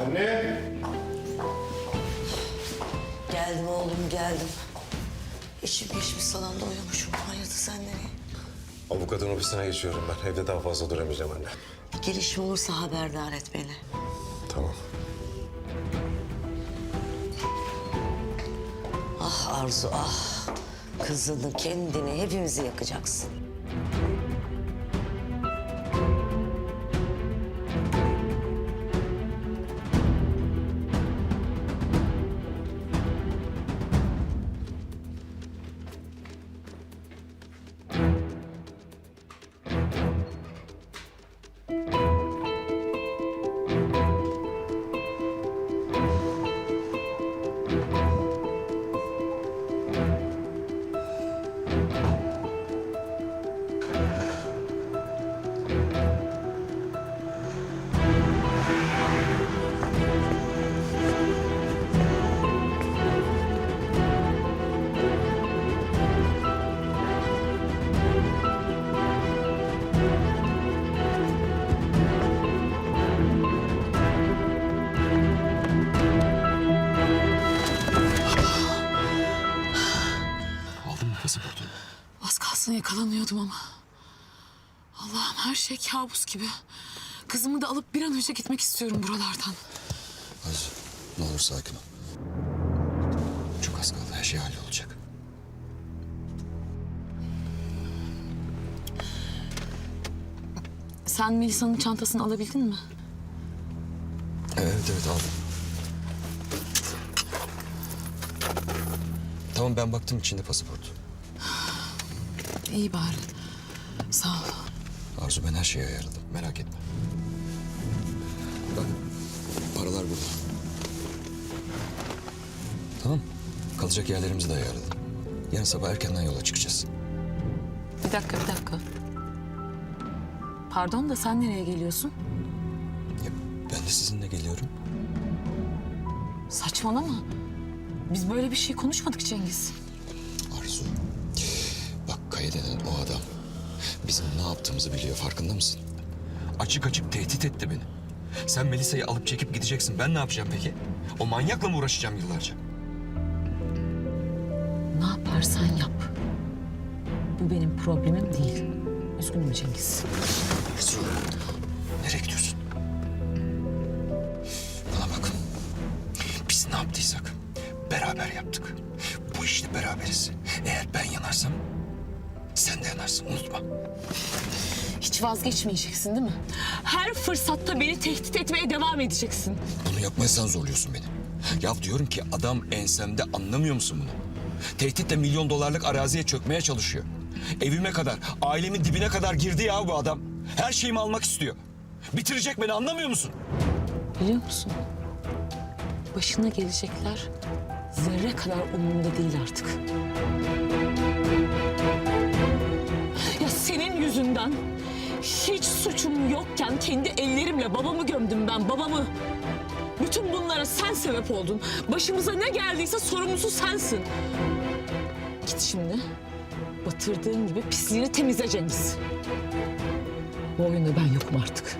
Anne! Geldim oğlum geldim. Eşim geçmiş salonda uyumuşum. Hayırdır sen nereye? Avukatın ofisine geçiyorum ben. Evde daha fazla duramayacağım anne. Bir gelişme olursa haberdar et beni. Tamam. Ah Arzu ah. Kızını, kendini hepimizi yakacaksın. Kalsın yakalanıyordum ama. Allah'ım her şey kabus gibi. Kızımı da alıp bir an önce gitmek istiyorum buralardan. Arzu ne olur sakin ol. Çok az kaldı her şey hallolacak. Sen Melisa'nın çantasını alabildin mi? Evet evet aldım. Tamam ben baktım içinde pasaport. İyi bari. Sağ ol. Arzu ben her şeyi ayarladım merak etme. Bak paralar burada. Tamam kalacak yerlerimizi de ayarladım. Yarın sabah erkenden yola çıkacağız. Bir dakika, bir dakika. Pardon da sen nereye geliyorsun? Ya, ben de sizinle geliyorum. Saçmalama. Biz böyle bir şey konuşmadık Cengiz. Kaya denen o adam bizim ne yaptığımızı biliyor farkında mısın? Açık açık tehdit etti beni. Sen Melisa'yı alıp çekip gideceksin. Ben ne yapacağım peki? O manyakla mı uğraşacağım yıllarca? Ne yaparsan yap. Bu benim problemim değil. Üzgünüm Cengiz. Arzu. Nereye gidiyorsun? Bana bak. Biz ne yaptıysak beraber yaptık. Bu işte beraberiz. Eğer ben yanarsam sen de yanarsın unutma. Hiç vazgeçmeyeceksin değil mi? Her fırsatta beni tehdit etmeye devam edeceksin. Bunu yapmaya sen zorluyorsun beni. Ya diyorum ki adam ensemde anlamıyor musun bunu? Tehditle milyon dolarlık araziye çökmeye çalışıyor. Evime kadar, ailemin dibine kadar girdi ya bu adam. Her şeyimi almak istiyor. Bitirecek beni anlamıyor musun? Biliyor musun? Başına gelecekler zerre kadar umurumda değil artık. Hiç suçum yokken kendi ellerimle babamı gömdüm ben babamı. Bütün bunlara sen sebep oldun. Başımıza ne geldiyse sorumlusu sensin. Git şimdi. Batırdığın gibi pisliğini temizle Cengiz. Bu oyunda ben yokum artık.